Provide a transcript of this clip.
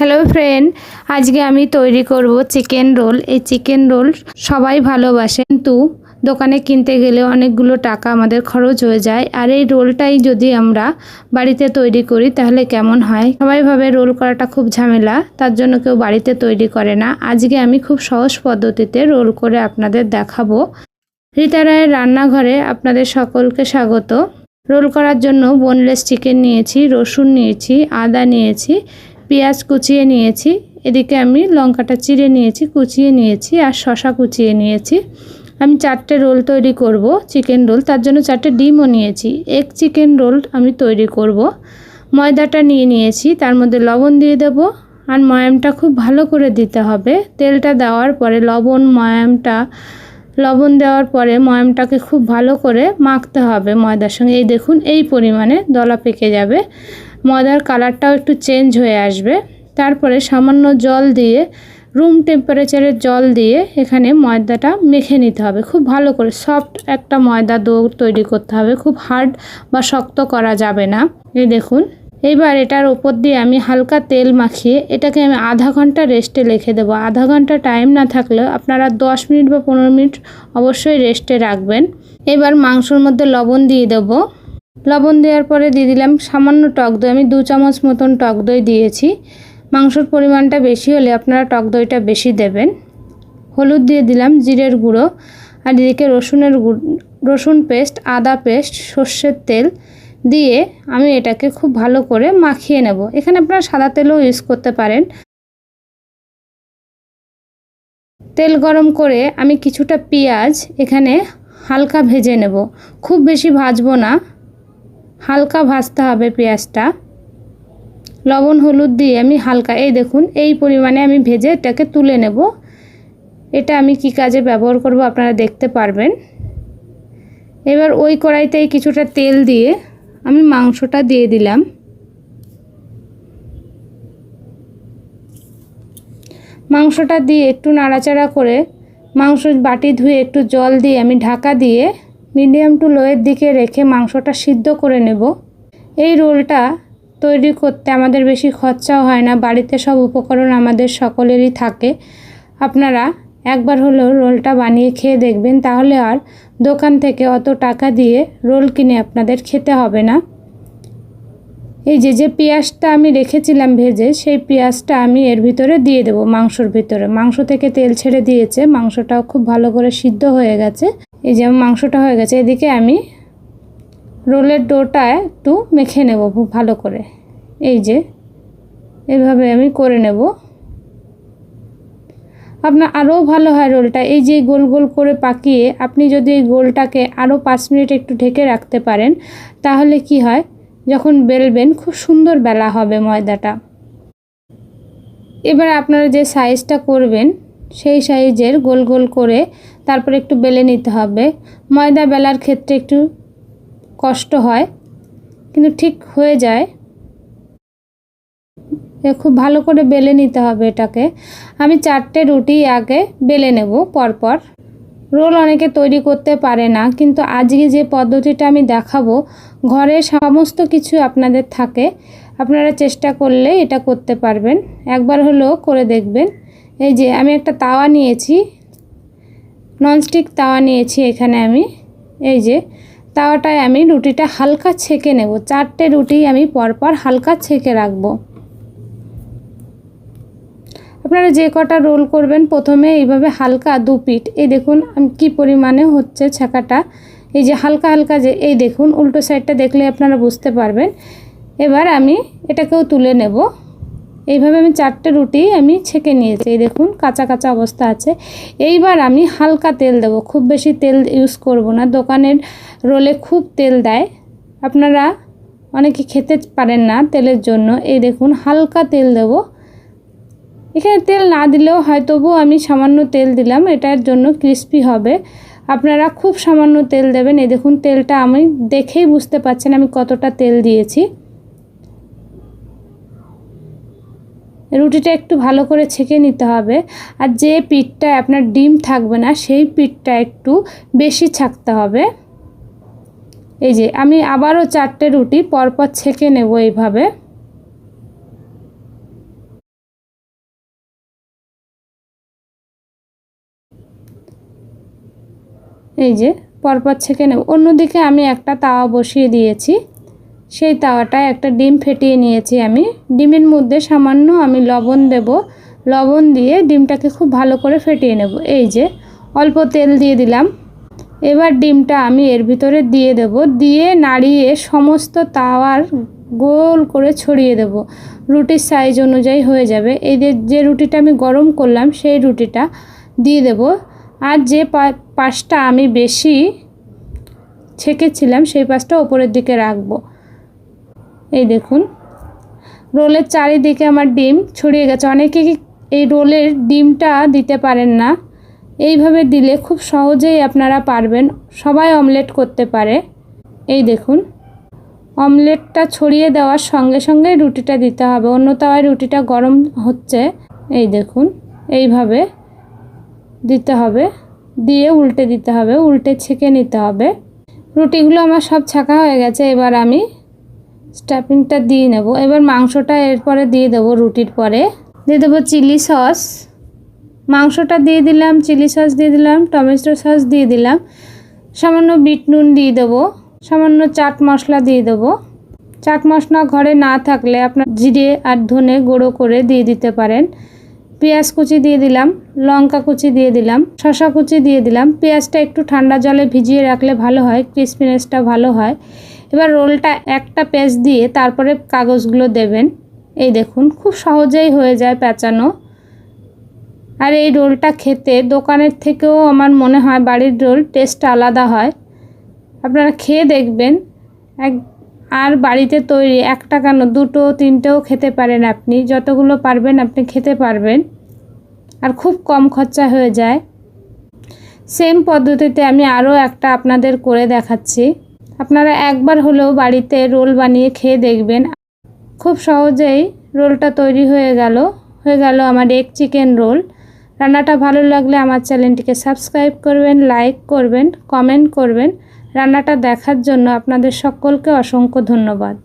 Hello friend আজকে আমি তৈরি করব চিকেন রোল এই চিকেন রোল সবাই ভালোবাসে, কিন্তু দোকানে কিনতে গেলে অনেকগুলো টাকা আমাদের খরচ হয়ে যায়। আর এই রোলটাই যদি আমরা বাড়িতে তৈরি করি, তাহলে কেমন হয়? সবাই ভাবে রোল করাটা খুব ঝামেলা, তার জন্য কেউ বাড়িতে তৈরি করে না। আজকে আমি খুব সহজ পদ্ধতিতে রোল করে আপনাদের দেখাবো। রীতা রায়ের রান্নাঘরে আপনাদের সকলকে স্বাগত। রোল করার জন্য বোনলেস চিকেন নিয়েছি, রসুন নিয়েছি, আদা নিয়েছি পেঁয়াজ কুচিয়ে নিয়েছি, এদিকে আমি লঙ্কাটা চিড়ে নিয়েছি, কুচিয়ে নিয়েছি আর শশা কুচিয়ে নিয়েছি। আমি চারটে রোল তৈরি করব, চিকেন রোল, তার জন্য চারটে ডিমও নিয়েছি। এক চিকেন রোল আমি তৈরি করব। ময়দাটা নিয়ে নিয়েছি, তার মধ্যে লবণ দিয়ে দেব আর ময়ামটা খুব ভালো করে দিতে হবে। তেলটা দেওয়ার পরে লবণ, ময়ামটা লবণ দেওয়ার পরে ময়ামটাকে খুব ভালো করে মাখতে হবে ময়দার সঙ্গে। এই দেখুন, এই পরিমাণে দলা পেকে যাবে। ময়দার কালারটাও একটু চেঞ্জ হয়ে আসবে। তারপরে সামান্য জল দিয়ে, রুম টেম্পারেচারের জল দিয়ে এখানে ময়দাটা মেখে নিতে হবে। খুব ভালো করে সফট একটা ময়দা দো তৈরি করতে হবে। খুব হার্ড বা শক্ত করা যাবে না। এই দেখুন এবার এটার ওপর দিয়ে আমি হালকা তেল মাখিয়ে এটাকে আমি আধা ঘণ্টা রেস্টে রেখে দেবো। আধা ঘণ্টা টাইম না থাকলেও আপনারা দশ মিনিট বা পনেরো মিনিট অবশ্যই রেস্টে রাখবেন। এবার মাংসর মধ্যে লবণ দিয়ে দেবো। লবণ দেওয়ার পরে দিয়ে দিলাম সামান্য টক দই। আমি দু চামচ মতন টক দই দিয়েছি। মাংসর পরিমাণটা বেশি হলে আপনারা টক দইটা বেশি দেবেন। হলুদ দিয়ে দিলাম জিরের গুঁড়ো। আর এদিকে রসুনের রসুন পেস্ট, আদা পেস্ট, সর্ষের তেল দিয়ে আমি এটাকে খুব ভালো করে মাখিয়ে নেব। এখানে আপনারা সাদা তেলও ইউজ করতে পারেন। তেল গরম করে আমি কিছুটা পেঁয়াজ এখানে হালকা ভেজে নেব। খুব বেশি ভাজবো না। হালকা ভাজতে হবে পেঁয়াজটা। লবণ, হলুদ দিয়ে আমি হালকা, এই দেখুন, এই পরিমাণে আমি ভেজে এটাকে তুলে নেব। এটা আমি কি কাজে ব্যবহার করব আপনারা দেখতে পারবেন। এবার ওই কড়াইতেই কিছুটা তেল দিয়ে আমি মাংসটা দিয়ে দিলাম। মাংসটা দিয়ে একটু নাড়াচাড়া করে মাংস বাটি ধুয়ে একটু জল দিয়ে আমি ঢাকা দিয়ে মিডিয়াম টু লোয়ের দিকে রেখে মাংসটা সিদ্ধ করে নেব। এই রোলটা তৈরি করতে আমাদের বেশি খরচাও হয় না, বাড়িতে সব উপকরণ আমাদের সকলেরই থাকে। আপনারা একবার হলেও রোলটা বানিয়ে খেয়ে দেখবেন, তাহলে আর দোকান থেকে অত টাকা দিয়ে রোল কিনে আপনাদের খেতে হবে না। এই যে যে পেঁয়াজটা আমি রেখেছিলাম ভেজে, সেই পেঁয়াজটা আমি এর ভিতরে দিয়ে দেবো মাংসর ভিতরে। মাংস থেকে তেল ছেড়ে দিয়েছে, মাংসটাও খুব ভালো করে সিদ্ধ হয়ে গেছে। এই যে, মাংসটা হয়ে গেছে, এদিকে আমি রোলের ডোটা একটু মেখে নেব খুব ভালো করে। এই যে, এভাবে আমি করে নেব। আপনার আরও ভালো হয় রোলটা। এই যে গোল গোল করে পাকিয়ে আপনি যদি এই গোলটাকে আরও পাঁচ মিনিট একটু ঢেকে রাখতে পারেন, তাহলে কি হয়? যখন বেলবেন, খুব সুন্দর বেলা হবে ময়দাটা। এবার আপনারা যে সাইজটা করবেন, সেই সাইজের গোল গোল করে তারপর একটু বেলে নিতে হবে। ময়দা বেলার ক্ষেত্রে একটু কষ্ট হয়, কিন্তু ঠিক হয়ে যায়। খুব ভালো করে বেলে নিতে হবে এটাকে। আমি চারটে রুটি আগে বেলে নেব পরপর। রোল অনেকে তৈরি করতে পারে না, কিন্তু আজকে যে পদ্ধতিটা আমি দেখাবো, ঘরে সমস্ত কিছু আপনাদের থাকে। আপনারা চেষ্টা করলে এটা করতে পারবেন। একবার হলেও করে দেখবেন। এই যে, আমি একটা তাওয়া নিয়েছি। ননস্টিক তাওয়া নিয়েছি এখানে আমি। এই যে, তাওয়াটায় আমি রুটিটা হালকা ছেঁকে নেব। চারটে রুটি আমি পরপর হালকা ছেঁকে রাখব। আপনারা যে কটা রোল করবেন প্রথমে এইভাবে হালকা দু পিঠ। এই দেখুন কি পরিমাণে হচ্ছে ছাকাটা এই যে হালকা হালকা যে, এই দেখুন, উল্টো সাইডটা দেখলে আপনারা বুঝতে পারবেন। এবার আমি এটাকেও তুলে নেব। এইভাবে আমি চারটে রুটি আমি ছেঁকে নিয়েছি। এই দেখুন, কাঁচা কাঁচা অবস্থা আছে। এইবার আমি হালকা তেল দেব। খুব বেশি তেল ইউজ করব না। দোকানের রোলে খুব তেল দেয়। আপনারা অনেকে খেতে পারেন না তেলের জন্য। এই দেখুন, হালকা তেল দেবো। এখানে তেল না দিলেও হয়, তবুও আমি সামান্য তেল দিলাম, এটার জন্য ক্রিস্পি হবে। আপনারা খুব সামান্য তেল দেবেন। এই দেখুন, তেলটা আমি দেখেই বুঝতে পারছেন আমি কতটা তেল দিয়েছি। রুটিটা একটু ভালো করে ছেঁকে নিতে হবে। আর যে পিঠটায় আপনার ডিম থাকবে না, সেই পিঠটা একটু বেশি ছাকতে হবে। এই যে, আমি আবারও চারটে রুটি পরপর ছেঁকে নেব এইভাবে। এই যে, পরপর ছেঁকে নেব। অন্যদিকে আমি একটা তাওয়া বসিয়ে দিয়েছি। সেই তাওয়াটায় একটা ডিম ফেটিয়ে নিয়েছি আমি। ডিমের মধ্যে সামান্য আমি লবণ দেব। লবণ দিয়ে ডিমটাকে খুব ভালো করে ফেটিয়ে নেব। এই যে, অল্প তেল দিয়ে দিলাম। এবার ডিমটা আমি এর ভিতরে দিয়ে দেব। দিয়ে নাড়িয়ে সমস্ত তাওয়ার গোল করে ছড়িয়ে দেব। রুটির সাইজ অনুযায়ী হয়ে যাবে। এই যে রুটিটা আমি গরম করলাম, সেই রুটিটা দিয়ে দেব। আর যে পাশটা আমি বেশি ছেঁকেছিলাম, সেই পাশটা ওপরের দিকে রাখব। এই দেখুন, রোলের চারিদিকে আমার ডিম ছড়িয়ে গেছে। অনেকে এই রোলের ডিমটা দিতে পারেন না? এইভাবে দিলে খুব সহজেই আপনারা পারবেন। সবাই অমলেট করতে পারে। এই দেখুন, অমলেটটা ছড়িয়ে দেওয়ার সঙ্গে সঙ্গে রুটিটা দিতে হবে। অন্য তাওয়ায় রুটিটা গরম হচ্ছে। এই দেখুন, এইভাবে দিতে হবে। দিয়ে উল্টে দিতে হবে, উল্টে ছেঁকে নিতে হবে। রুটিগুলো আমার সব ছাঁকা হয়ে গেছে, এবার আমি স্টাফিংটা দিয়ে নেব। এবার মাংসটা এরপরে দিয়ে দেবো রুটির পরে। দিয়ে দেবো চিলি সস। মাংসটা দিয়ে দিলাম, চিলি সস দিয়ে দিলাম, টমেটো সস দিয়ে দিলাম। সামান্য বিট নুন দিয়ে দেবো, সামান্য চাট মশলা দিয়ে দেবো। চাট মশলা ঘরে না থাকলে আপনার জিরে আর ধনে গুঁড়ো করে দিয়ে দিতে পারেন। পেঁয়াজ কুচি দিয়ে দিলাম, লঙ্কা কুচি দিয়ে দিলাম শশা কুচি দিয়ে দিলাম। পেঁয়াজটা একটু ঠান্ডা জলে ভিজিয়ে রাখলে ভালো হয়, ক্রিসপিনেসটা ভালো হয়। এবার রোলটা একটা পেঁয়াজ দিয়ে তারপরে কাগজগুলো দেবেন। এই দেখুন, খুব সহজেই হয়ে যায় পেঁচানো। আর এই রোলটা খেতে দোকানের থেকেও আমার মনে হয় বাড়ির রোল টেস্ট আলাদা হয়। আপনারা খেয়ে দেখবেন, এক আর বাড়িতে তৈরি একটা কেন দুটো, তিনটেও খেতে পারেন আপনি। যতগুলো পারবেন আপনি খেতে পারবেন। আর খুব কম খরচা হয়ে যায়। সেম পদ্ধতিতে আমি আরও একটা আপনাদের করে দেখাচ্ছি। আপনারা একবার হলেও বাড়িতে রোল বানিয়ে খেয়ে দেখবেন। খুব সহজেই রোলটা তৈরি হয়ে গেল। হয়ে গেল আমার এগ চিকেন রোল রান্নাটা ভালো লাগলে আমার চ্যানেলটিকে সাবস্ক্রাইব করবেন লাইক করবেন কমেন্ট করবেন। রান্নাটা দেখার জন্য আপনাদের সকলকে অসংখ্য ধন্যবাদ।